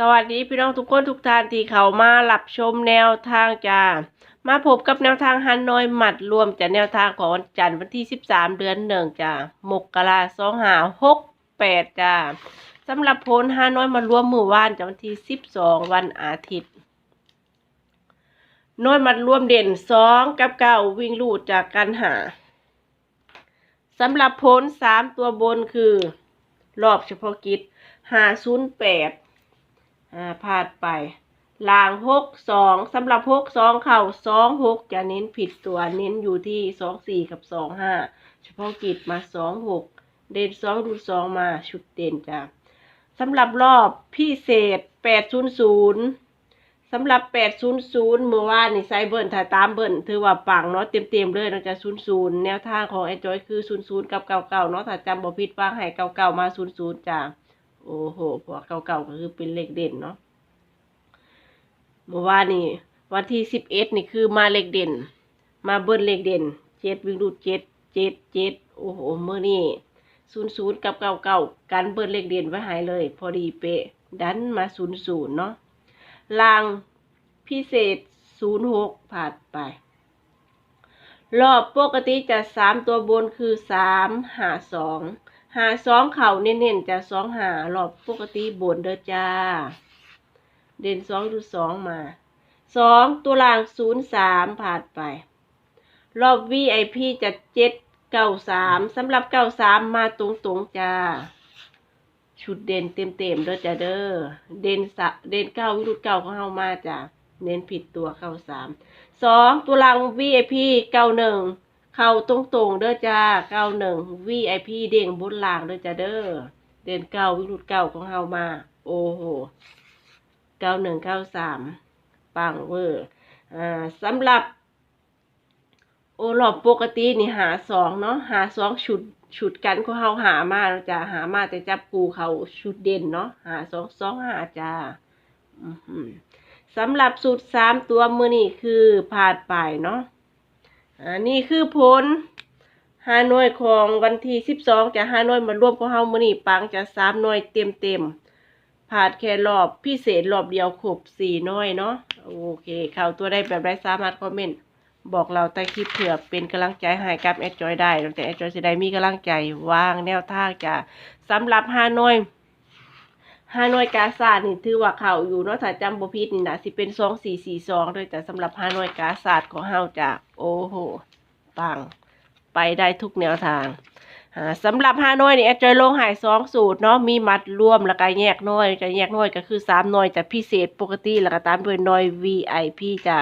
สวัสดีพี่น้องทุกคนทุกท่านที่เข้ามารับชมแนวทางจ้ามาพบกับแนวทางฮันนอยหมัดรวมจากแนวทางของวันจันทร์วันที่ 13 เดือนหนึ่งจ้ามกราสองหาหกแปดจ้าสำหรับผลฮานอยมารวมมือว่านจากวันที่ 12 วันอาทิตย์น้อยมัดรวมเด่นสองกับเก้าวิ่งลูดจากกันหาสำหรับผลสามตัวบนคือ รอบเฉพาะกิจห้าศูนย์แปด อ่าพลาดไปลางหกสองสำหรับหกสองเข่าสองหกจะเน้นผิดตัวเน้นอยู่ที่สองสี่กับสองห้าเฉพาะกิจมาสองหกเด่นสองดูสองมาชุดเด่นจ้ะสำหรับรอบพิเศษแปดศูนย์ศูนย์สำหรับ800เมื่อวานนี่ไซเบิร์นถ้ายตามเบิร์นถือว่าปังเนาะเต็มๆเลยเนาะจะ00แนวทางของไอ้จอยคือ00กับ99เนาะถ้าจำบ่ผิดว่าให้99มา00จ้ะ โอ้โหพราะว่า99ก็คือเป็นเลขเด่นเนาะเมื่อวานนี่วันที่11นี่คือมาเลขเด่น มาเบิร์นเลขเด่น7วิ่งรูด7 7 7โอ้โหเมื่อนี้00กับ99กันเบิร์นเลขเด่นไว้หายเลย พอดีเป๊ะ ดันมา00เนาะลางพิเศษ06ผ่านไป รอบปกติจะ3ตัวบนคือ3หา2 หา2เข่าเน้นๆจะ2หารอบปกติบนเด้อจ้า เด่น2ดู2มา2ตัวล่าง03ผ่านไป รอบ VIP จะ7 93สามสำหรับ93มมาตรงๆจ้าชุดเด่นเต็มๆเด้อจ้าเด้อเด่นสะเด่นเก้าวิรุตเก้าของเฮามาจ้ะเน้นผิดตัวเข้าสามสองตัวราง VIP เก้าหนึ่ง เข้าตรงตรงๆเด้อจ้าเก้าหนึ่ง VIP เด้งบนล่างเด้อจ้าเด้อ เด่นเก้าวิรุตเก้าของเฮามา โอ้โหเก้าหนึ่งเก้าสามปังเวอร์อ่าสำหรับ โอรอบปกตินี่หาสองเนาะหาสองชุดชุดกันของเฮาหามาจ้ะหามาแต่จับกูเขาชุดเด่นเนาะหาสองสองหาจ้าสำหรับสูตรสามตัวมือนี่คือผ่านไปเนาะ อ่านี่คือผลหาหน่วยของวันที่สิบสองจะหาหน่วยมารวมของเฮามือนี่ปังจะสามหน่วยเต็มเต็มๆผ่านแค่รอบพิเศษรอบเดียวครบสี่หน่วยเนาะโอเคเข้าตัวได้แบบไรสามารถคอมเมนต์บอกเราใต้คลิปเผื่อเป็นกำลังใจให้กับแอดจอยได้แต่แอดจอยจะได้มีกำลังใจวางแนวทางจะสำหรับฮานอย ฮานอยกาซาดนี่ถือว่าเขาอยู่เนาะถ้าจำบ่ผิดนี่นะสิเป็นสองสี่สี่สองด้วยแต่สำหรับฮานอยกาซาดของเฮาจะโอ้โหปังไปได้ทุกแนวทางสำหรับฮานอยนี่แอดจอยลงหายสองสูตรเนาะมีมัดรวมแล้วก็แยกน้อยจะแยกน้อยก็คือสามน้อยจะพิเศษปกติแล้วก็ตามด้วยน้อย VIP จะ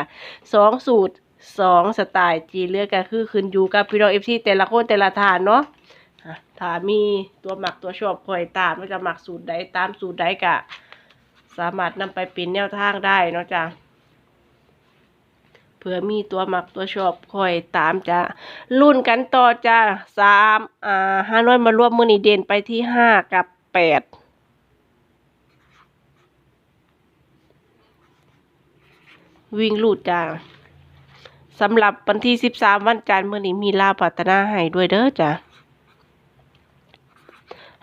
สองสูตรสองสไตล์จีเลือกก็คือขึ้นอยู่กับพี่น้องเอฟซีแต่ละคนแต่ละฐานเนาะ ถ้ามีตัวหมักตัวชอบคอยตามว่จะหมักสูตรใดตามสูตรใดกะ สามารถนำไปเป็นแนวทางได้เนาะจ้ะเผื่อมีตัวหมักตัวชอบคอยตามจะรุ่นกันต่อจ้ะสามอ่าห้าน้อยมารวมมือนีเด่นไปที่ห้ากับแปดวิ่งลูดจ้าสำหรับวันที่สิบสามวันจันทร์มื่อนี้มีลาพัฒนาให้ด้วยเด้อจ้ะ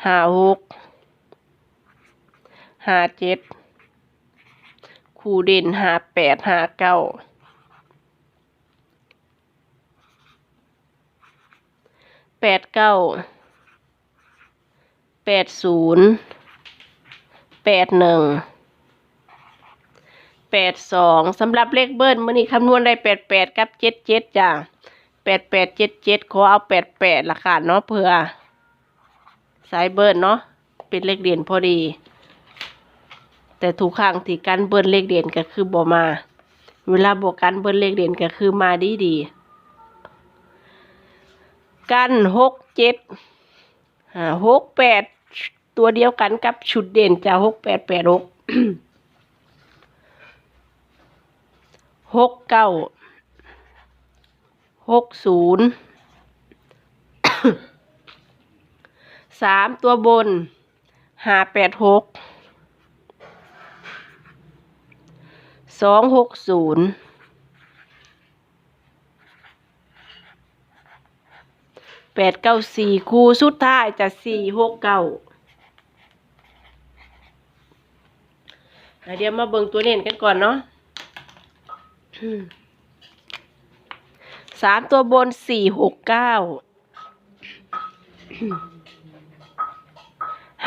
ห้าหกห้าเจ็ดคู่เด่นห้าแปดห้าเก้าแปดเก้าแปดศูนย์แปดหนึ่งแปดสองสำหรับเลขเบิ้ลมื่อนี้คำนวณได้แปดแปดกับเจ็ดเจ็ดจ้ะแปดแปดเจ็ดเจ็ดขอเอาแปดแปดละค่ะเนาะเผื่อ สายเบิ้ลเนาะเป็นเลขเด่นพอดี แต่ทุกครั้งที่กันเบิ้ลเลขเด่นก็คือบ่มา เวลาบวกกันเบิ้ลเลขเด่นก็คือมาดีดีกันหกเจ็ดหกแปดตัวเดียวกันกับชุดเด่นจะหกแปดแปดหกหกเก้าหกศูนย์ สามตัวบนห้าแปดหกสองหกศูนย์แปดเก้าสี่คูสุดท้ายจะสี่หกเก้าเดี๋ยวมาเบิ่งตัวเน้นกันก่อนเนาะสามตัวบนสี่หกเก้า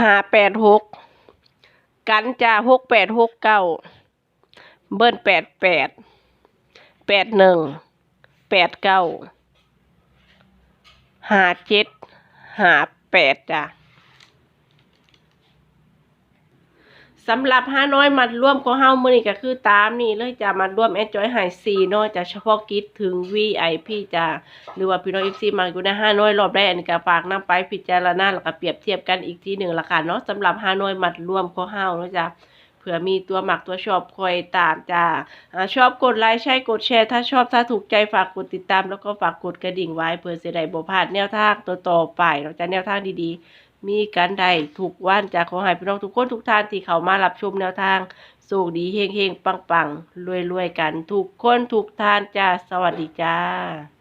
ห้าแปดหกกันจ่าหกแปดหกเก้าเบิ้ลแปดแปดแปดหนึ่งแปดเก้าห้าเจ็ดห้าแปดจ้ะ สำหรับห้าน้อยมัดร่วมของเฮามื้อนี้ก็คือตามนี่เลยจะมาร่วมแอดจอยหายซีเนาะจะเฉพาะกิจถึง VIP จ้ะหรือว่าพี่น้อง FC มาอยู่ในห้าน้อยรอบแรกอันนี้ก็ฝากนํไปพิจารณาแล้วก็เปรียบเทียบกันอีกทีหนึ่งละค่ะเนาะสำหรับห้าน้อยมัดร่วมของเฮาเนาะจ้ะเผื่อมีตัวหมักตัวชอบคอยตามจ้าชอบกดไลค์ใช่กดแชร์ถ้าชอบถ้าถูกใจฝากกดติดตามแล้วก็ฝากกดกระดิ่งไว้เพื่อจะได้บ่พลาดแนวทางตัวต่อไปเนาจะแนวทางดีๆ มีกันได้ทุกวันจากขอให้พี่น้องทุกคนทุกท่านที่เข้ามารับชมแนวทางสุขดีเฮงเฮงปังปังรวยรวยกัน ทุกคนทุกท่านจ้าสวัสดีจ้า